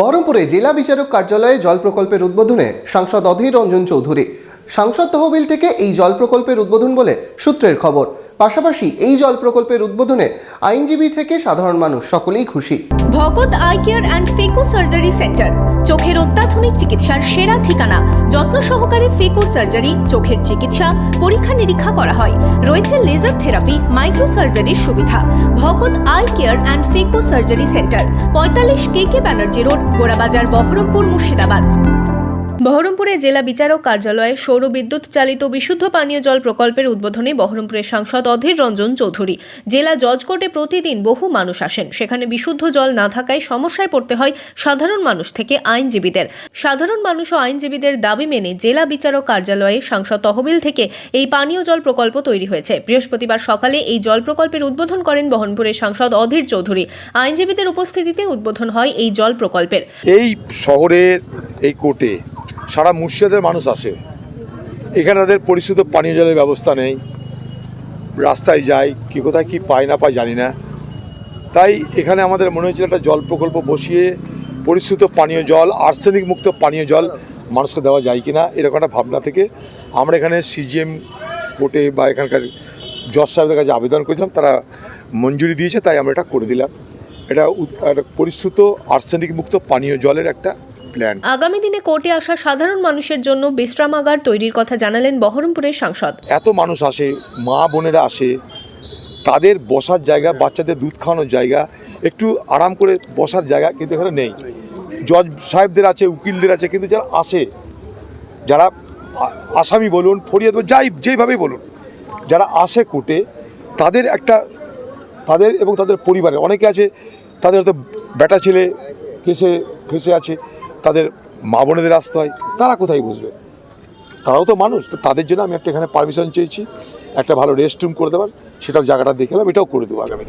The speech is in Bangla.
বহরমপুরে জেলা বিচারক কার্যালয়ে জল প্রকল্পের উদ্বোধনে সাংসদ অধীর রঞ্জন চৌধুরী। সাংসদ তহবিল থেকে এই জল প্রকল্পের উদ্বোধন বলে সূত্রের খবর। পাশাপাশি এই জল প্রকল্পের উদ্বোধনে আইনজীবী থেকে সাধারণ মানুষ সকলেই খুশি। Bhagat eye care and phaco surgery centre চোখের অত্যাধুনিক চিকিৎসার সেরা ঠিকানা। যত্ন সহকারে ফেকো সার্জারি চোখের চিকিৎসা, পরীক্ষা নিরীক্ষা করা হয়। রয়েছে লেজার থেরাপি মাইক্রো সার্জারির সুবিধা। Bhagat eye care and phaco surgery centre পঁয়তাল্লিশ K K Banerjee road, Gorabazar Berhampore Murshidabad. বহরমপুরে জেলা বিচারক কার্যালয়ে সৌর বিদ্যুৎ চালিত বিশুদ্ধ পানীয় জল প্রকল্পের উদ্বোধনে বহরমপুরের সাংসদ অধীর রঞ্জন চৌধুরী। জেলা জজ কোর্টে প্রতিদিন বহু মানুষ আসেন। সেখানে বিশুদ্ধ জল না থাকায় সমস্যায় পড়তে হয় সাধারণ মানুষ থেকে আইনজীবীদের। সাধারণ মানুষ ও আইনজীবীদের দাবি মেনে জেলা বিচারক কার্যালয়ে সাংসদ তহবিল থেকে এই পানীয় জল প্রকল্প তৈরি হয়েছে। বৃহস্পতিবার সকালে এই জল প্রকল্পের উদ্বোধন করেন বহরমপুরের সাংসদ অধীর চৌধুরী। আইনজীবীদের উপস্থিতিতে উদ্বোধন হয় এই জল প্রকল্পের। এই শহরের এই কোর্টে সারা মুর্শিদাদের মানুষ আসে। এখানে তাদের পরিশুদ্ধ পানীয় জলের ব্যবস্থা নেই। রাস্তায় যায় কি কোথায় কি পায় না পায় জানি না। তাই এখানে আমাদের মনে হয়েছিল একটা জল প্রকল্প বসিয়ে পরিশুদ্ধ পানীয় জল, আর্সেনিক মুক্ত পানীয় জল মানুষকে দেওয়া যায় কি না এরকম একটা ভাবনা থেকে আমরা এখানে সিজিএম কোর্টে বা এখানকার জজ সাহেবদের কাছে আবেদন করেছিলাম। তারা মঞ্জুরি দিয়েছে, তাই আমরা এটা করে দিলাম। এটা পরিশ্রুত আর্সেনিক মুক্ত পানীয় জলের একটা প্ল্যান। আগামী দিনে কোর্টে আসা সাধারণ মানুষের জন্য বিশ্রামাগার তৈরির কথা জানালেন বহরমপুরের সাংসদ। এত মানুষ আসে মা বোনেরা আসে তাদের বসার জায়গা বাচ্চাদের দুধ খাওয়ানোর জায়গা একটু আরাম করে বসার জায়গা কিন্তু এখানে নেই। জজ সাহেবদের আছে উকিলদের আছে কিন্তু যারা আসে যারা আসামি বলুন ফরিয়াদ বলুন যাই যেইভাবেই বলুন যারা আসে কোর্টে তাদের একটা তাদের এবং তাদের পরিবারের অনেকে আছে তাদের হয়তো বেটা ছেলে কেসে ফেসে আছে তাদের মা বোনেদের আসতে হয়, তারা কোথায় বুঝবে তারাও তো মানুষ, তো তাদের জন্য আমি একটা এখানে পারমিশন চেয়েছি, একটা ভালো রেস্ট রুম করে দেওয়ার সেটাও জায়গাটা দেখে দেখলাম এটাও করে দেবো আগামী